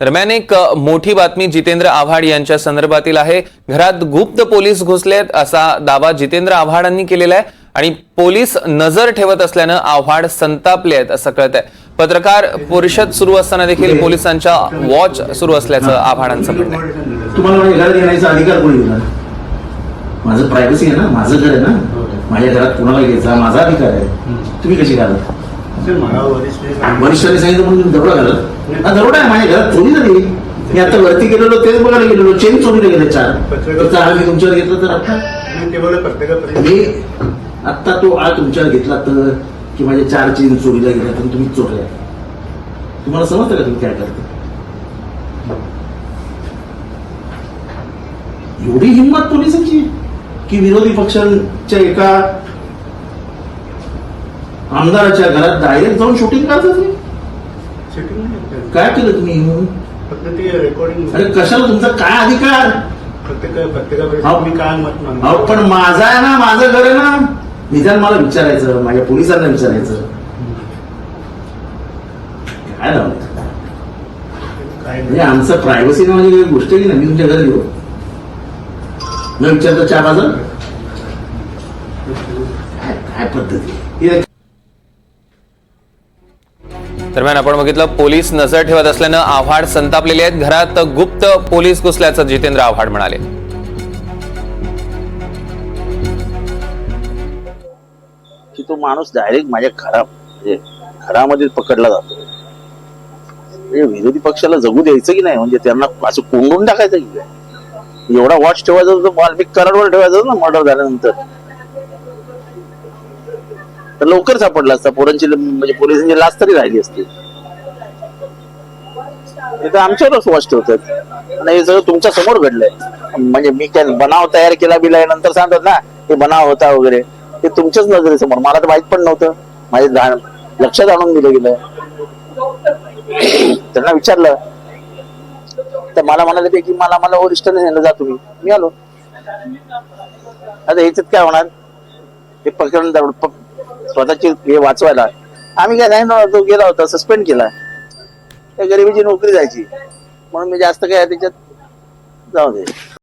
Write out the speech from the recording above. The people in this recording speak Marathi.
दरम्यान एक मोठी बातमी जितेंद्र आव्हाड यांच्या संदर्भातील आहे. घरात गुप्त पोलीस घुसलेत असा दावा जितेंद्र आव्हाडांनी केलेला आहे आणि पोलीस नजर ठेवत असल्यानं आव्हाड संतापले आहेत असं कळत आहे पत्रकार परिषद सुरू असताना देखील पोलिसांच्या वॉच सुरू असल्याचं आव्हाडांचं म्हणणं आहे. तुम्हाला माझ्या घरात येण्याचा अधिकार कोणी दिला माझं प्रायव्हसी आहे ना माझं घर आहे ना. माझ्या घरात कुणाला घ्यायचा माझा अधिकार आहे. तुम्ही कशी घालत? मला वरिष्ठांनी सांगितलं म्हणून दरोडा घालत हा दरोडा आहे माझ्या घरात चोरी झाली मी आता वरती गेलेलो तेच बघायला गेलेलो. चेन चोरीला गेले चार. त्याचा आळ मी तुमच्यावर घेतला तर? आता मी आत्ता तो आळ तुमच्यावर घेतला तर की माझ्या चार चेन चोरीला गेल्या तर तुम्ही चोरल्या तुम्हाला समजतं का तुम्ही काय करता? एवढी हिंमत पोलिसांची की विरोधी पक्षांच्या एका आमदाराच्या घरात डायरेक्ट जाऊन शूटिंग करतात? सिटिंग नाही काय केलं तुम्ही? फक्त ते रेकॉर्डिंग अरे कशाला तुमचा काय अधिकार? प्रत्येक प्रत्येकापर्यंत. मी काय मत मानतो अहो पण माझा आहे ना माझं घर आहे ना. निदान मला विचारायचं माझ्या पोलिसांना विचारायचं. काय लावलं काय म्हणजे आमचं प्रायव्हसी नावाची काही गोष्ट आहे की नाही? मी तुमच्या घरी येऊ. न विचारता चहा बाजार काय काय पद्धती? हे दरम्यान आपण बघितलं पोलीस नजर ठेवत असल्यानं आव्हाड संतापलेले आहेत. घरात गुप्त पोलीस घुसल्याचं जितेंद्र आव्हाड म्हणाले. की तो माणूस डायरेक्ट माझ्या घरा म्हणजे घरामध्ये पकडला जातो. म्हणजे विरोधी पक्षाला जगू द्यायचं की नाही? म्हणजे त्यांना असं कोंडून टाकायचं की काय? एवढा वॉच ठेवायचा वाल्मिक कराडवर ठेवायचा ना मर्डर झाल्यानंतर. तर लवकर सापडला असता. पोरांची म्हणजे पोलिसांची लाच तरी राहिली असती. हे तर आमच्यावरच वॉच ठेवतात आणि हे सगळं तुमच्यासमोर घडलंय. म्हणजे मी काय बनाव तयार केला बिला नंतर सांगतात ना हे बनाव होता वगैरे. ते तुमच्याच नजरेसमोर. मला तर माहीत पण नव्हतं. माझे लक्षात आणून दिलं गेलं. त्यांना विचारलं. तर मला म्हणाले ते की मला मला वरिष्ठाने नेलं जा तुम्ही. मी आलो. आता ह्याच्यात काय होणार? हे प्रकरण स्वतःची हे वाचवायला. आम्ही काय नाही तो गेला होता सस्पेंड केला. त्या गरिबीची नोकरी जायची. म्हणून मी जास्त काय त्याच्यात जाऊ दे.